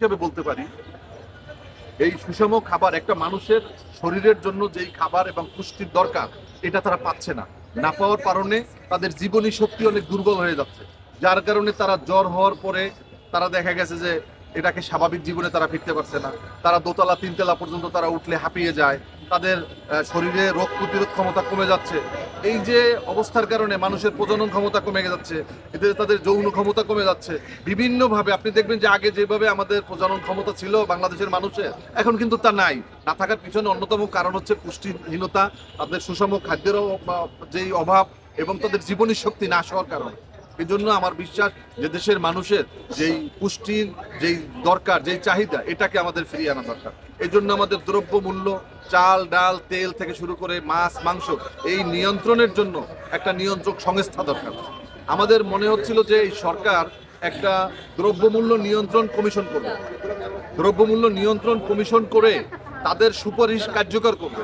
হিসেবে বলতে পারি, এই সুষম খাবার একটা মানুষের শরীরের জন্য যেই খাবার এবং পুষ্টির দরকার, এটা তারা পাচ্ছে না। না পাওয়ার কারণে তাদের জীবনী শক্তি অনেক দুর্বল হয়ে যাচ্ছে। যার কারণে তারা জ্বর হওয়ার পরে তারা দেখা গেছে যে, এটাকে স্বাভাবিক জীবনে তারা ফিরতে পারছে না। তারা দোতলা, তিনতলা পর্যন্ত তারা উঠলে হাঁপিয়ে যায়। তাদের শরীরে রোগ প্রতিরোধ ক্ষমতা কমে যাচ্ছে। এই যে অবস্থার কারণে মানুষের প্রজনন ক্ষমতা কমে যাচ্ছে, এদের, তাদের যৌন ক্ষমতা কমে যাচ্ছে, বিভিন্নভাবে আপনি দেখবেন যে আগে যেভাবে আমাদের প্রজনন ক্ষমতা ছিল বাংলাদেশের মানুষের, এখন কিন্তু তা নাই। না থাকার পিছনে অন্যতম কারণ হচ্ছে পুষ্টিহীনতা, তাদের সুষম খাদ্যের যেই অভাব এবং তাদের জীবনী শক্তি নাশ হওয়ার কারণ। এই জন্য আমার বিশ্বাস যে দেশের মানুষের যেই পুষ্টির যেই দরকার, যেই চাহিদা, এটাকে আমাদের ফিরিয়ে আনা দরকার। এই জন্য আমাদের দ্রব্য মূল্য চাল, ডাল, তেল থেকে শুরু করে মাছ, মাংস এই নিয়ন্ত্রণের জন্য একটা নিয়ন্ত্রক সংস্থা দরকার। আমাদের মনে হচ্ছিল যে এই সরকার একটা দ্রব্যমূল্য নিয়ন্ত্রণ কমিশন করবে। দ্রব্যমূল্য নিয়ন্ত্রণ কমিশন করে তাদের সুপারিশ কার্যকর করবে।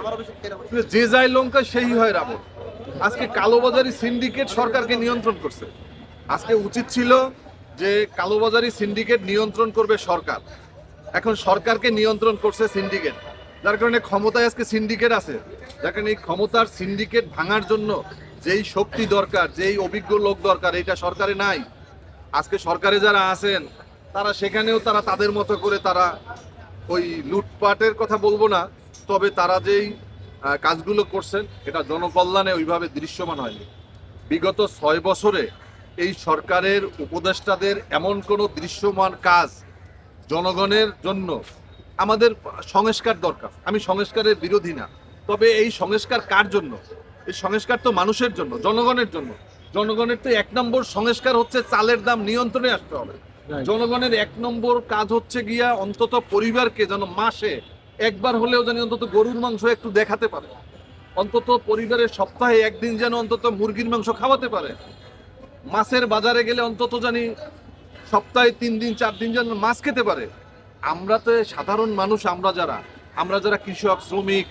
যে যায় লঙ্কা, সেই হয় রাবণ। আজকে কালোবাজারি সিন্ডিকেট সরকারকে নিয়ন্ত্রণ করছে। আজকে উচিত ছিল যে কালোবাজারি সিন্ডিকেট নিয়ন্ত্রণ করবে সরকার। এখন সরকারকে নিয়ন্ত্রণ করছে সিন্ডিকেট। যার কারণে ক্ষমতায় আজকে সিন্ডিকেট আছে। যার কারণে এই ক্ষমতার সিন্ডিকেট ভাঙার জন্য যেই শক্তি দরকার, যেই অভিজ্ঞ লোক দরকার, এটা সরকারে নাই। আজকে সরকারে যারা আছেন, তারা সেখানেও তারা তাদের মতো করে তারা ওই লুটপাটের কথা বলব না, তবে তারা যেই কাজগুলো করছেন, এটা জনকল্যাণে ওইভাবে দৃশ্যমান হয়নি। বিগত ছয় বছরে এই সরকারের উপদেষ্টাদের এমন কোনো দৃশ্যমান কাজ জনগণের জন্য আমাদের সংস্কার দরকার। আমি সংস্কারের বিরোধী না। তবে এই সংস্কার কার জন্য? এই সংস্কার তো মানুষের জন্য জনগণের জন্য। জনগণের তো এক নম্বর সংস্কার হচ্ছে চালের দাম নিয়ন্ত্রণে আসতে হবে। জনগণের এক নম্বর কাজ হচ্ছে গিয়া অন্তত পরিবারকে যেন মাসে একবার হলেও যেন অন্তত গরুর মাংস একটু দেখাতে পারে। অন্তত পরিবারের সপ্তাহে একদিন যেন অন্তত মুরগির মাংস খাওয়াতে পারে। মাছের বাজারে গেলে অন্তত জানি সপ্তাহে তিন দিন চার দিন যেন মাছ খেতে পারে। আমরা তো সাধারণ মানুষ, আমরা যারা আমরা যারা কৃষক, শ্রমিক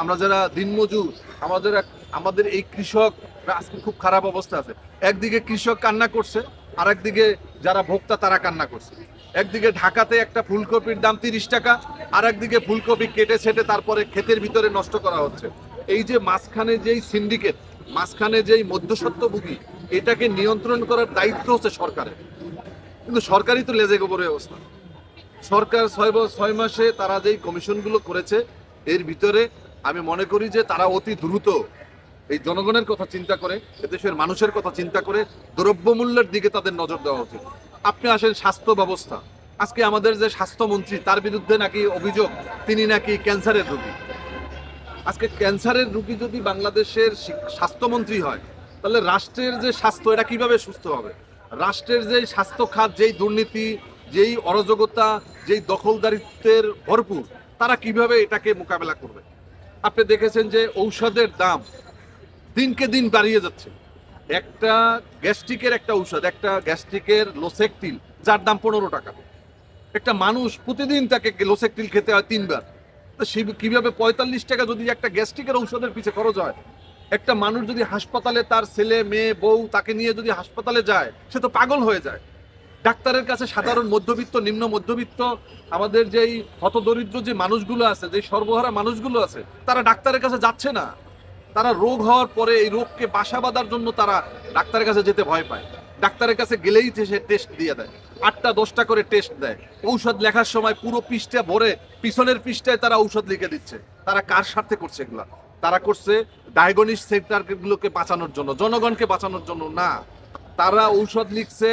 আমরা যারা দিনমজুর, আমরা যারা, আমাদের এই কৃষক আজকে খুব খারাপ অবস্থা আছে। একদিকে কৃষক কান্না করছে আর একদিকে যারা ভোক্তা তারা কান্না করছে। একদিকে ঢাকাতে একটা ফুলকপির দাম তিরিশ টাকা আর একদিকে ফুলকপি কেটে ছেটে তারপরে ক্ষেতের ভিতরে নষ্ট করা হচ্ছে। এই যে মাঝখানে যেই সিন্ডিকেট মাঝখানে যেই মধ্যস্বত্বভোগী, এটাকে নিয়ন্ত্রণ করার দায়িত্ব হচ্ছে সরকারের। কিন্তু সরকারই তো লেজে গোবরের অবস্থা। সরকার ছয় ছয় মাসে তারা যেই কমিশনগুলো করেছে, এর ভিতরে আমি মনে করি যে তারা অতি দ্রুত এই জনগণের কথা চিন্তা করে, এদেশের মানুষের কথা চিন্তা করে দ্রব্যমূল্যের দিকে তাদের নজর দেওয়া উচিত। আপনি আসেন স্বাস্থ্য ব্যবস্থা। আজকে আমাদের যে স্বাস্থ্যমন্ত্রী, তার বিরুদ্ধে নাকি অভিযোগ, তিনি নাকি ক্যান্সারের রোগী। আজকে ক্যান্সারের রোগী যদি বাংলাদেশের স্বাস্থ্যমন্ত্রী হয়, তাহলে রাষ্ট্রের যে স্বাস্থ্য, এটা কীভাবে সুস্থ হবে? রাষ্ট্রের যে স্বাস্থ্য খাত যেই দুর্নীতি যেই অরাজকতা, যেই দখলদারিত্বের ভরপুর, তারা কীভাবে এটাকে মোকাবেলা করবে? আপনি দেখেছেন যে ঔষধের দাম দিনকে দিন বাড়িয়ে যাচ্ছে। একটা গ্যাস্ট্রিকের একটা ঔষধ, একটা গ্যাস্ট্রিকের লোসেকটিল, যার দাম পনেরো টাকা। একটা মানুষ প্রতিদিন তাকে লোসেকটিল খেতে হয় তিনবার। তো সে কীভাবে পঁয়তাল্লিশ টাকা যদি একটা গ্যাস্ট্রিকের ঔষধের পিছে খরচ হয়? একটা মানুষ যদি হাসপাতালে তার ছেলে, মেয়ে, বউ তাকে নিয়ে যদি হাসপাতালে যায়, সে তো পাগল হয়ে যায়। ডাক্তারের কাছে সাধারণ মধ্যবিত্ত, নিম্ন মধ্যবিত্ত, আমাদের যেই হতদরিদ্র যে মানুষগুলো আছে যে সর্বহারা মানুষগুলো আছে, তারা ডাক্তারের কাছে যাচ্ছে না। তারা রোগ হওয়ার পরে এই রোগকে বাসা বাঁধার জন্য তারা ডাক্তারের কাছে যেতে ভয় পায়। ডাক্তারের কাছে গেলেই সে টেস্ট দিয়ে দেয়। আটটা, দশটা করে টেস্ট দেয়। ঔষধ লেখার সময় পুরো পৃষ্ঠা ভরে পিছনের পৃষ্ঠায় তারা ঔষধ লিখে দিচ্ছে। তারা কার স্বার্থে করছে এগুলা? তারা করছে ডায়াগনিস সেক্টরগুলোকে বাঁচানোর জন্য, জনগণকে বাঁচানোর জন্য না। তারা ঔষধ লিখছে,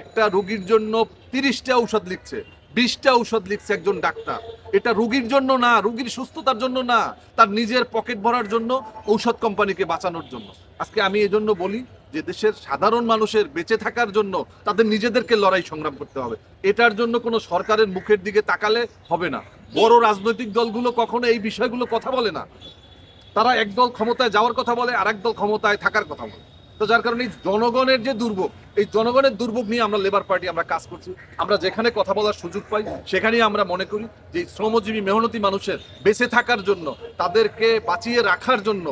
একটা রুগীর জন্য তিরিশটা ঔষধ লিখছে, বিশটা ঔষধ লিখছে একজন ডাক্তার। এটা রুগীর জন্য না, রুগীর সুস্থতার জন্য না, তার নিজের পকেট ভরার জন্য, ঔষধ কোম্পানিকে বাঁচানোর জন্য। আজকে আমি এই জন্য বলি যে দেশের সাধারণ মানুষের বেঁচে থাকার জন্য তাদের নিজেদেরকে লড়াই সংগ্রাম করতে হবে। এটার জন্য কোনো সরকারের মুখের দিকে তাকালে হবে না। বড় রাজনৈতিক দলগুলো কখনো এই বিষয়গুলো কথা বলে না। তারা একদল ক্ষমতায় যাওয়ার কথা বলে আর দল ক্ষমতায় থাকার কথা বলে। তো যার কারণে জনগণের যে দুর্ভোগ, এই জনগণের দুর্ভোগ নিয়ে আমরা লেবার পার্টি আমরা কাজ করছি। আমরা যেখানে কথা বলার সুযোগ পাই, সেখানেই আমরা মনে করি যে শ্রমজীবী, মেহনতি মানুষের বেঁচে থাকার জন্য, তাদেরকে বাঁচিয়ে রাখার জন্য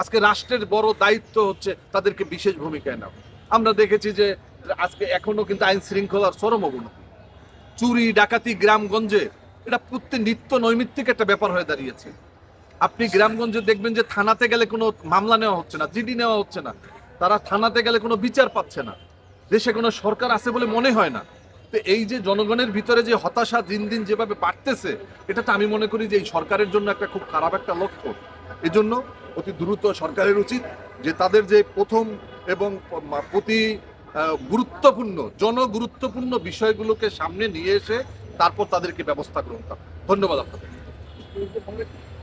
আজকে রাষ্ট্রের বড় দায়িত্ব হচ্ছে তাদেরকে বিশেষ ভূমিকায় নেওয়া। আমরা দেখেছি যে আজকে এখনও কিন্তু আইন শৃঙ্খলার চরম অবনতি চুরি, ডাকাতি গ্রামগঞ্জে, এটা প্রত্যেক নিত্য নৈমিত্তিক একটা ব্যাপার হয়ে দাঁড়িয়েছে। আপনি গ্রামগঞ্জে দেখবেন যে থানাতে গেলে কোনো মামলা নেওয়া হচ্ছে না, জিডি নেওয়া হচ্ছে না। তারা থানাতে গেলে কোনো বিচার পাচ্ছে না। দেশে কোনো সরকার আছে বলে মনে হয় না। তো এই যে জনগণের ভিতরে যে হতাশা দিন দিন যেভাবে বাড়তেছে, এটা তো আমি মনে করি যে এই সরকারের জন্য একটা খুব খারাপ একটা লক্ষ্য। এজন্য অতি দ্রুত সরকারের উচিত যে তাদের যে প্রথম এবং প্রতি গুরুত্বপূর্ণ, জনগুরুত্বপূর্ণ বিষয়গুলোকে সামনে নিয়ে এসে তারপর তাদেরকে ব্যবস্থা গ্রহণ করা। ধন্যবাদ আপনাদের।